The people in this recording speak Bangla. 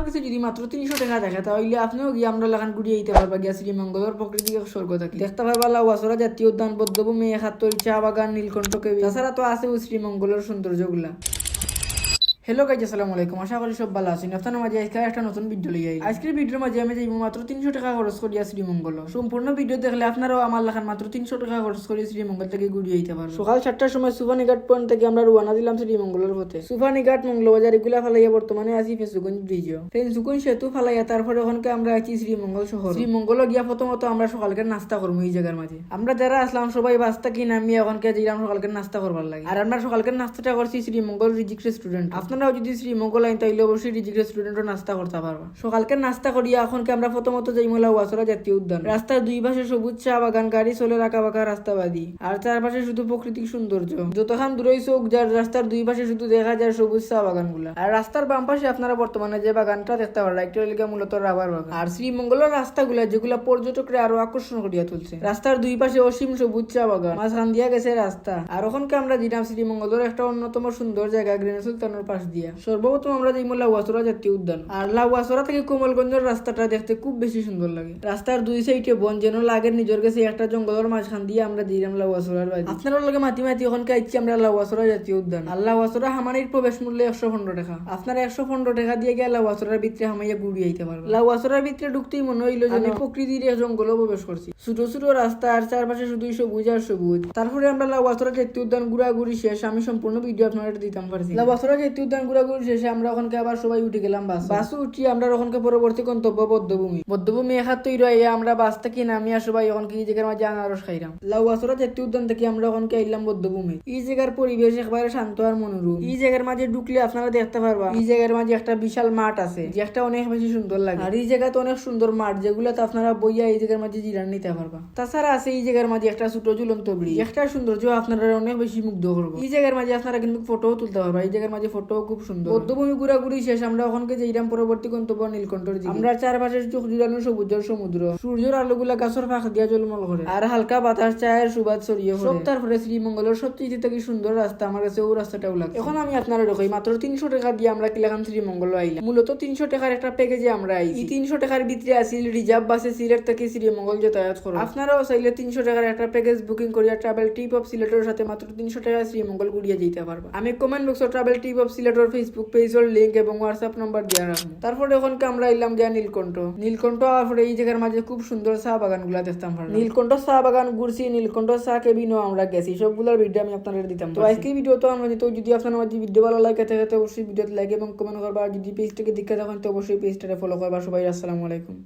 আপনার কাছে যদি মাত্র তিনশো টাকা থাকে, তাহলে আপনিও গিয়ে আমরা লাগান ঘুরিয়ে দিতে পারবা, গিয়া শ্রীমঙ্গলের প্রকৃতি স্বর্গ থাকি। দেখতে পারবা লাউয়াসরা জাতীয় উদ্যান, বদ্ধভূমি একাত্তর চা বাগান, নীলকণ্ঠ কেবি তাছাড়া তো আছে শ্রীমঙ্গলের সৌন্দর্যগুলা। হ্যালো গাইজ আসসালামু আলাইকুম। আশা করি সব ভালো আছেন। আপনার মাঝে আজকে একটা নতুন ভিডিও লিয়ে আজকের ভিডিওর মাঝে আমি যাইব মাত্র তিনশো টাকা খরচ করিয়া শ্রীমঙ্গল। সম্পূর্ণ ভিডিও দেখলে আপনারাও আমার লেখান মাত্র তিনশো টাকা খরচ করে শ্রীমঙ্গল থেকে ঘুরিয়ে যেতে পারবেন সকাল সাতটার সময় সুফানিঘাট পয়েন্ট থেকে আমরা রওনা দিলাম শ্রীমঙ্গলের পথে। সুফানিঘাট মঙ্গলবাজার, এগুলা ফালাইয়া বর্তমানে আছি ফেসুগঞ্জ ব্রিজ ফেসুগঞ্জ সেতু ফালাইয়া তারপরে ওখানকে আমরা আছি শ্রীমঙ্গল শহর। শ্রীমঙ্গল গিয়া প্রথমত আমরা সকালকে নাস্তা করব এই জায়গার মাঝে। আমরা যারা আসলাম, সবাই বাস্তা কি নামিয়ে ওখানকে যাইলাম সকালকে নাস্তা করবার লাগে। আর আমরা সকালকে নাস্তাটা করছি শ্রীমঙ্গল রিজিক রেস্টুরেন্ট আপনারাও যদি শ্রীমঙ্গল আইন তাইলে অবশ্যই রিজিক রেস্টুরেন্টও নাস্তা করতে পারবা সকালকে নাস্তা করিয়া এখনকে আমরা প্রথমত যাই যাইমলা ওয়াসরা জাতীয় উদ্যান। রাস্তার দুই পাশে সবুজ চা বাগান, গাড়ি চলে রাখা বাঁকা রাস্তাবাদী আর চারপাশে শুধু প্রাকৃতিক সৌন্দর্য। যতখান দূরই চোখ যার রাস্তার দুই পাশে শুধু দেখা যায় সবুজ চা বাগানগুলা আর রাস্তার বাম পাশে আপনারা বর্তমানে যে বাগানটা দেখতে পারেন একটা এলাকা মূলত রাবার বাগান। আর শ্রীমঙ্গলের রাস্তাগুলা যেগুলা পর্যটকরা আরও আকর্ষণ করিয়া তুলছে। রাস্তার দুই পাশে অসীম সবুজ চা বাগান, মাঝখান দিয়া গেছে রাস্তা আর ওখানকে আমরা দিলাম শ্রীমঙ্গলের একটা অন্যতম সুন্দর জায়গা, গ্রেন সুলতানের পাশ দিয়া। সর্বপ্রথম আমরা যাইমু লাউয়াসরা জাতীয় উদ্যান। আর লাউয়াসরা থেকে কোমলগঞ্জের রাস্তাটা দেখতে খুব বেশি সুন্দর লাগে। রাস্তার দুই সাইডে বন যেন লাগে নিজের কাছে একটা জঙ্গলের মাঝখান দিয়ে আমরা দিলাম লাউয়াসরার বাড়ি। আপনারা লগে মাতি মাতি ওখানকে আইছি আমরা লাউয়াসরা জাতীয় উদ্যান। আর লাউয়াসরা হামানির প্রবেশ মূল্য একশো পনেরো টাকা। আপনারা একশো পনেরো টাকা দিয়ে গিয়ে লাউয়াসরার ভিতরে হামাইয়া ঘুরিয়ে আইতে পারবেন। লাউয়াসরার ভিতরে ঢুকতেই মনে হইল যে প্রকৃতির এক জঙ্গলে প্রবেশ করছি। ছোট ছোট রাস্তা আর চারপাশে শুধুই সবুজ আর সবুজ। তারপরে আমরা লাউয়াসরা জাতীয় উদ্যান ঘুরাঘুরি শেষ। আমি সম্পূর্ণ ভিডিও আপনারা দিতাম পারছি। লাউয়াসরা জাতীয় উদ্যান ঘুরাঘুরি শেষে আমরা ওখানকে আবার সবাই উঠে গেলাম বাস। বাসে উঠি আমরা ওখানকে পরবর্তী গন্তব্য বদ্ধভূমি। বদ্ধভূমি একাত্তর রয়ে আমরা বাস থেকে নামিয়া সবাই ওখানকে এই জায়গার মাঝে আনারস খাইলাম লাউয়াসরা জাতীয় উদ্যান থেকে আমরা ওখানকে আইলাম বদ্ধভূমি। এই জায়গার পরিবেশ একবারে শান্ত আর মনোরম। এই জায়গার মাঝে ঢুকলে আপনারা দেখতে পারবা। এই জায়গার মাঝে একটা বিশাল মাঠ আছে যে একটা অনেক বেশি সুন্দর লাগে। আর এই জায়গাতে অনেক সুন্দর মাঠ যেগুলোতে আপনারা বইয়া এই জায়গার মাঝে জিরান নিতে পারবা। তাছাড়া আছে এই জায়গার মাঝে একটা ছোট ঝুলন্ত ব্রিজ। একটা সৌন্দর্য আপনারা অনেক বেশি মুগ্ধ করব। এই জায়গার মাঝে আপনারা কিন্তু ফটোও তুলতে পারবা। এই জায়গার মাঝে ফটো খুব সুন্দর। বদ্ধভূমি ঘুরাঘুরি শেষ আমরা ওখানকে যাইলাম পরবর্তী গন্তব্য নীলকণ্ঠর দিকে। আমরা চারপাশে চোখ জুড়ানো সবুজের সমুদ্র। সূর্যের আলোগুলা গাছের ফাঁক দিয়া জলমল করে আর হালকা বাতাস চায়ের সুবাদ ছড়িয়ে সব তারপরে শ্রীমঙ্গলের সবচেয়ে থেকে সুন্দর রাস্তা আমার কাছে ও রাস্তাটাও লাগে এখন আমি আপনারা দেখি মাত্র তিনশো টাকা দিয়ে আমরা কিলাখান শ্রীমঙ্গল আইলাম মূলত তিনশো টাকার একটা প্যাকেজে আমরা আইছি। তিনশো টাকার ভিতরে আসিল রিজার্ভ বাসে সিলেট থেকে শ্রীমঙ্গল যাতায়াত করো। আপনারাও চাইলে তিনশো টাকার একটা প্যাকেজ বুকিং করিয়া ট্রাভেল টিপ অফ সিলেটের সাথে মাত্র তিনশো টাকা শ্রীমঙ্গল ঘুরিয়ে যেতে পারব। আমি কমেন্ট বক্সে ট্রাভেল টিপ অফ সিলেটের ফেসবুক পেজের লিঙ্ক এবং হোয়াটসঅ্যাপ নাম্বার দিয়ে রাখব তারপরে ওখানকে আমরা এলাম গিয়া নীলকণ্ঠ। নীলকণ্ঠ আর পরে এই জায়গার মাঝে খুব সুন্দর চা বাগানগুলা দেখতাম নীলকণ্ঠ চা বাগান ঘুরছি নীলকণ্ঠ চা কেবিনও আমরা গেছি। সবগুলোর ভিডিও আমি আপনাদের দিতাম। তো আজকে ভিডিও তো আমরা দিত যদি আপনার আমার ভিডিও ভালো লাগে থাকে অবশ্যই ভিডিওতে লাইক এবং কমেন্ট করবা। যদি পেজটাকে দেখে থাকেন, তো অবশ্যই পেজটাকে ফলো করবা। সবাই, আসসালামু আলাইকুম।